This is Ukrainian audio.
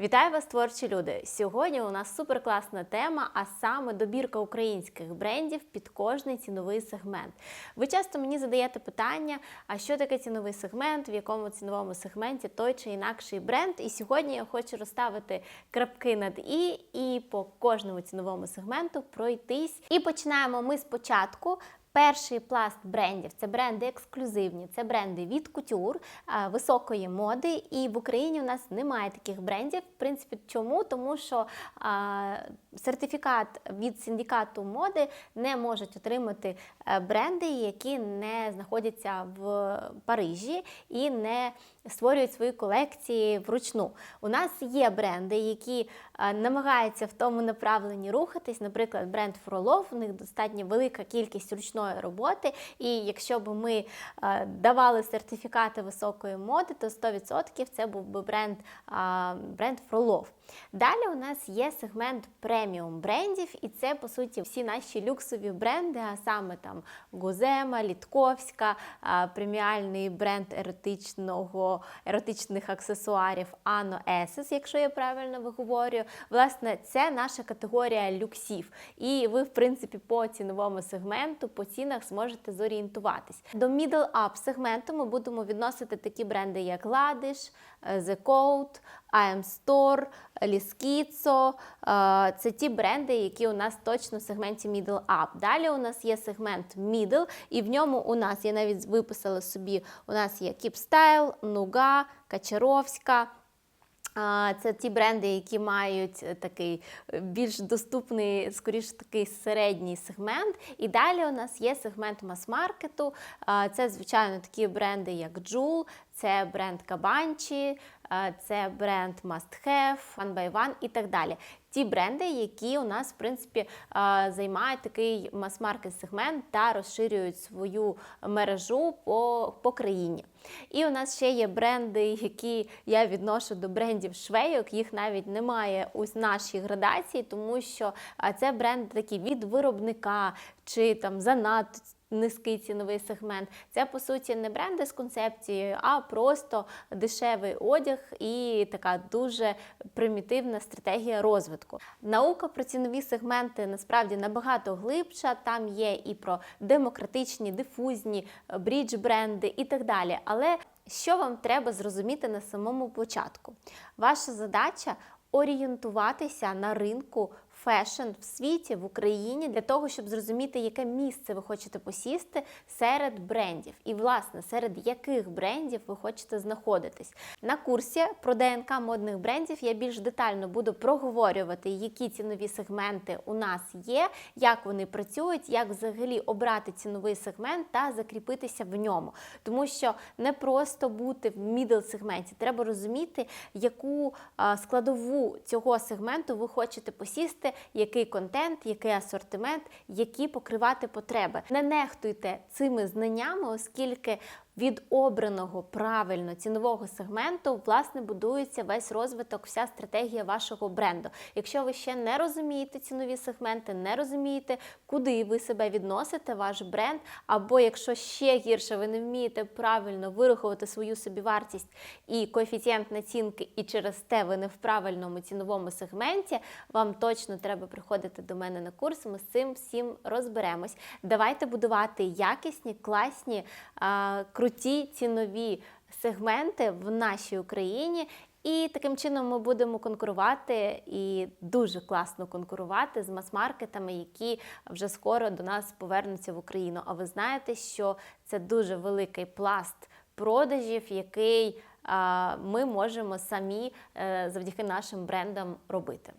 Вітаю вас, творчі люди! Сьогодні у нас суперкласна тема, а саме добірка українських брендів під кожний ціновий сегмент. Ви часто мені задаєте питання: а що таке ціновий сегмент, в якому ціновому сегменті той чи інакший бренд? І сьогодні я хочу розставити крапки над і і по кожному ціновому сегменту пройтись. І починаємо ми спочатку. Перший пласт брендів це бренди ексклюзивні, це бренди від кутюр, високої моди. І в Україні у нас немає таких брендів. В принципі, чому? Тому що а, сертифікат від синдикату моди не можуть отримати е, бренди, які не знаходяться в Парижі і не створюють свої колекції вручну. У нас є бренди, які е, намагаються в тому направленні рухатись. Наприклад, бренд Фролов, у них достатньо велика кількість ручної роботи. І якщо б ми е, давали сертифікати високої моди, то 100% це був би бренд, бренд Фролов. Далі у нас є сегмент преміум брендів, і це по суті всі наші люксові бренди, а саме там Гузема, Літковська, преміальний бренд еротичного, еротичних аксесуарів Ано Есес, якщо я правильно виговорюю. Власне, це наша категорія люксів. І ви, в принципі, по ціновому сегменту, по цінах зможете зорієнтуватись. До middle up сегменту ми будемо відносити такі бренди, як Ладиш, е, The Coat, I'm Store, Ліскіцо. Це ті бренди, які у нас точно в сегменті middle up. Далі у нас є сегмент middle, і в ньому у нас, я навіть виписала собі, у нас є Style, Нуга, Качаровська. Це ті бренди, які мають е, такий е, більш доступний, скоріш такий середній сегмент. І далі у нас є сегмент мас-маркету. Це, звичайно, такі бренди, як Джул, це бренд Кабанчі, це бренд Must Have, One by One і так далі. Ті бренди, які у нас, в принципі, займають такий мас-маркет сегмент та розширюють свою мережу по, по країні. І у нас ще є бренди, які я відношу до брендів швейок. Їх навіть немає у нашій градації, тому що це бренди такі від виробника чи там занадто низький ціновий сегмент. Це по суті не бренди з концепцією, а просто дешевий одяг і така дуже примітивна стратегія розвитку. Наука про цінові сегменти насправді набагато глибша. Там є і про демократичні, дифузні брідж бренди і так далі. Але що вам треба зрозуміти на самому початку? Ваша задача орієнтуватися на ринку фешн в світі, в Україні для того, щоб зрозуміти, яке місце ви хочете посісти серед брендів, і, власне, серед яких брендів ви хочете знаходитись. На курсі про ДНК модних брендів я більш детально буду проговорювати, які цінові сегменти у нас є, як вони працюють, як взагалі обрати ціновий сегмент та закріпитися в ньому. Тому що не просто бути в мідл сегменті, треба розуміти, яку складову цього сегменту ви хочете посісти, який контент, який асортимент, які покривати потреби. Не нехтуйте цими знаннями, оскільки від обраного правильно цінового сегменту власне будується весь розвиток, вся стратегія вашого бренду. Якщо ви ще не розумієте цінові сегменти, не розумієте, куди ви себе відносите, ваш бренд, або якщо ще гірше ви не вмієте правильно вирахувати свою собівартість і коефіцієнт націнки, і через те ви не в правильному ціновому сегменті, вам точно треба приходити до мене на курс. Ми з цим всім розберемось. Давайте будувати якісні, класні, а, круті цінові сегменти в нашій Україні. І таким чином ми будемо конкурувати і дуже класно конкурувати з мас-маркетами, які вже скоро до нас повернуться в Україну. А ви знаєте, що це дуже великий пласт продажів, який ми можемо самі е, завдяки нашим брендам робити.